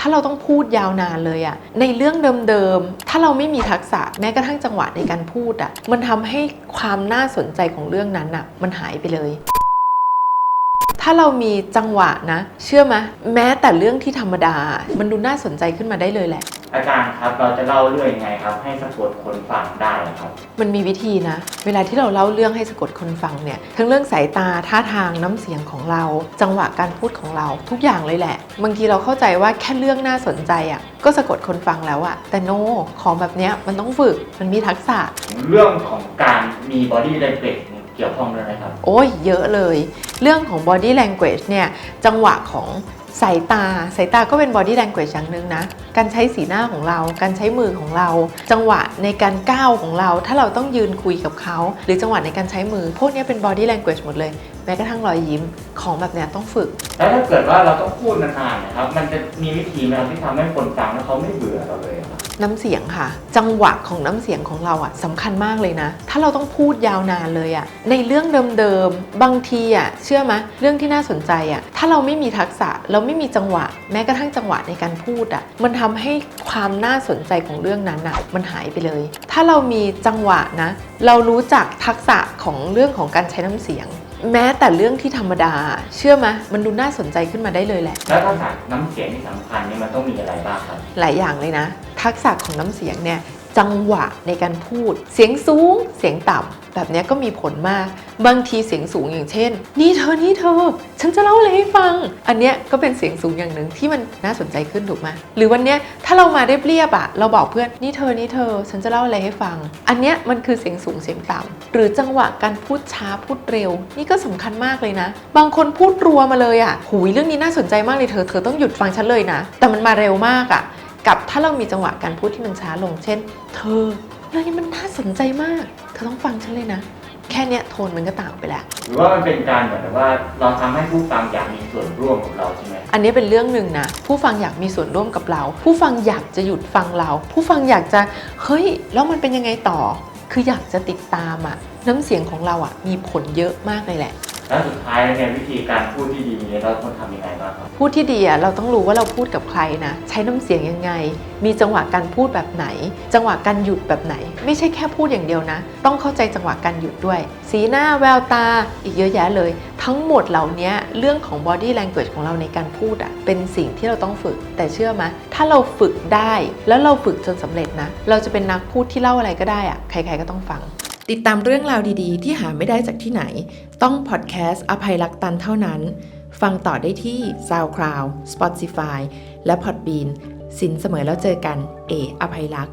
ถ้าเราต้องพูดยาวนานเลยอะในเรื่องเดิมๆ ถ้าเราไม่มีทักษะแม้กระทั่งจังหวะในการพูดอะมันทำให้ความน่าสนใจของเรื่องนั้นอะมันหายไปเลยถ้าเรามีจังหวะนะ เชื่อไหมแม้แต่เรื่องที่ธรรมดา มันดูน่าสนใจขึ้นมาได้เลยแหละ อาจารย์ครับเราจะเล่าเรื่องยังไงครับ ให้สะกดคนฟังได้ครับ มันมีวิธีนะ เวลาที่เราเล่าเรื่องให้สะกดคนฟังเนี่ย ทั้งเรื่องสายตาท่าทางน้ำเสียงของเรา จังหวะการพูดของเราทุกอย่างเลยแหละ บางทีเราเข้าใจว่าแค่เรื่องน่าสนใจอะ่ะก็สะกดคนฟังแล้วอะ่ะแต่โนของแบบเนี้ยมันต้องฝึกมันมีทักษะ เรื่องของการมี body language เนี่ย เกี่ยวข้องด้วยไหมครับ โอ้ยเยอะเลย เรื่องของ body language เนี่ยจังหวะของสายตา สายตาก็เป็น body language อย่างหนึ่งนะ การใช้สีหน้าของเรา การใช้มือของเรา จังหวะในการก้าวของเรา ถ้าเราต้องยืนคุยกับเขา หรือจังหวะในการใช้มือ พวกนี้เป็น body language หมดเลย ม้กระทั่งรอยยิ้มของแบบเนี้ยต้องฝึก แล้วถ้าเกิดว่าเราต้องพูดนานๆนะครับ มันจะมีวิธีไหมครับที่ทำให้คนฟังแล้วเขาไม่เบื่อเราเลยครับ น้ำเสียงค่ะ จังหวะของน้ำเสียงของเราอะสำคัญมากเลยนะ ถ้าเราต้องพูดยาวนานเลยอะในเรื่องเดิมๆบางทีอะเชื่อไหมเรื่องที่น่าสนใจอะถ้าเราไม่มีทักษะเราไม่มีจังหวะ แม้กระทั่งจังหวะในการพูดอะมันทำให้ความน่าสนใจของเรื่องนั้นอะมันหายไปเลย ถ้าเรามีจังหวะนะ เรารู้จักทักษะของเรื่องของการใช้น้ำเสียง แม้แต่เรื่องที่ธรรมดา เชื่อไหมมันดูน่าสนใจขึ้นมาได้เลยแหละ แล้วทักษะน้ำเสียงที่สำคัญเนี่ยมันต้องมีอะไรบ้างครับ หลายอย่างเลยนะ ทักษะของน้ำเสียงเนี่ยจังหวะในการพูด เสียงสูง เสียงต่ำ แบบนี้ก็มีผลมาก บางทีเสียงสูงอย่างเช่น นี่เธอ นี่เธอ ฉันจะเล่าอะไรให้ฟัง อันเนี้ยก็เป็นเสียงสูงอย่างหนึ่งที่มันน่าสนใจขึ้นถูกไหมหรือวันเนี้ยถ้าเรามาได้เรียบๆอะเราบอกเพื่อน นี่เธอ นี่เธอ ฉันจะเล่าอะไรให้ฟัง อันเนี้ยมันคือเสียงสูงเสียงต่ำหรือจังหวะการพูดช้าพูดเร็ว นี่ก็สำคัญมากเลยนะ บางคนพูดรัวมาเลยอะหุยเรื่องนี้น่าสนใจมากเลยเธอ เธอต้องหยุดฟังฉันเลยนะ แต่มันมาเร็วมากอะกับถ้าเรามีจังหวะการพูดที่มันช้าลง เช่น เธอ เรื่องนี้มันน่าสนใจมาก เธอต้องฟังฉันเลยนะ แค่เนี้ยโทนมันก็ต่างไปแล้ว หรือว่ามันเป็นการเหมือนกับว่าเราทำให้ผู้ฟังอยากมีส่วนร่วมกับเราใช่ไหมอันนี้เป็นเรื่องหนึ่งนะ ผู้ฟังอยากมีส่วนร่วมกับเรา ผู้ฟังอยากจะหยุดฟังเรา ผู้ฟังอยากจะ เฮ้ย แล้วมันเป็นยังไงต่อ คืออยากจะติดตามอะน้ำเสียงของเราอะมีผลเยอะมากเลยแหละ แล้วสุดท้ายเนี่ยวิธีการพูดที่ดีเนี่ยเราควรทำยังไงบ้างครับพูดที่ดีอะเราต้องรู้ว่าเราพูดกับใครนะ ใช้น้ำเสียงยังไง มีจังหวะการพูดแบบไหน จังหวะการหยุดแบบไหน ไม่ใช่แค่พูดอย่างเดียวนะ ต้องเข้าใจจังหวะการหยุดด้วย สีหน้าแววตาอีกเยอะแยะเลย ทั้งหมดเหล่านี้เรื่องของ body language ของเราในการพูดอะเป็นสิ่งที่เราต้องฝึก แต่เชื่อไหมถ้าเราฝึกได้แล้วเราฝึกจนสำเร็จนะ เราจะเป็นนักพูดที่เล่าอะไรก็ได้อะใคร ๆก็ต้องฟัง ติดตามเรื่องราวดีๆ ที่หาไม่ได้จากที่ไหน ต้องพอดแคสต์อภัยรักตันเท่านั้น ฟังต่อได้ที่ SoundCloud Spotify และ Podbean สินเสมอแล้วเจอกัน เอ อภัยรักษ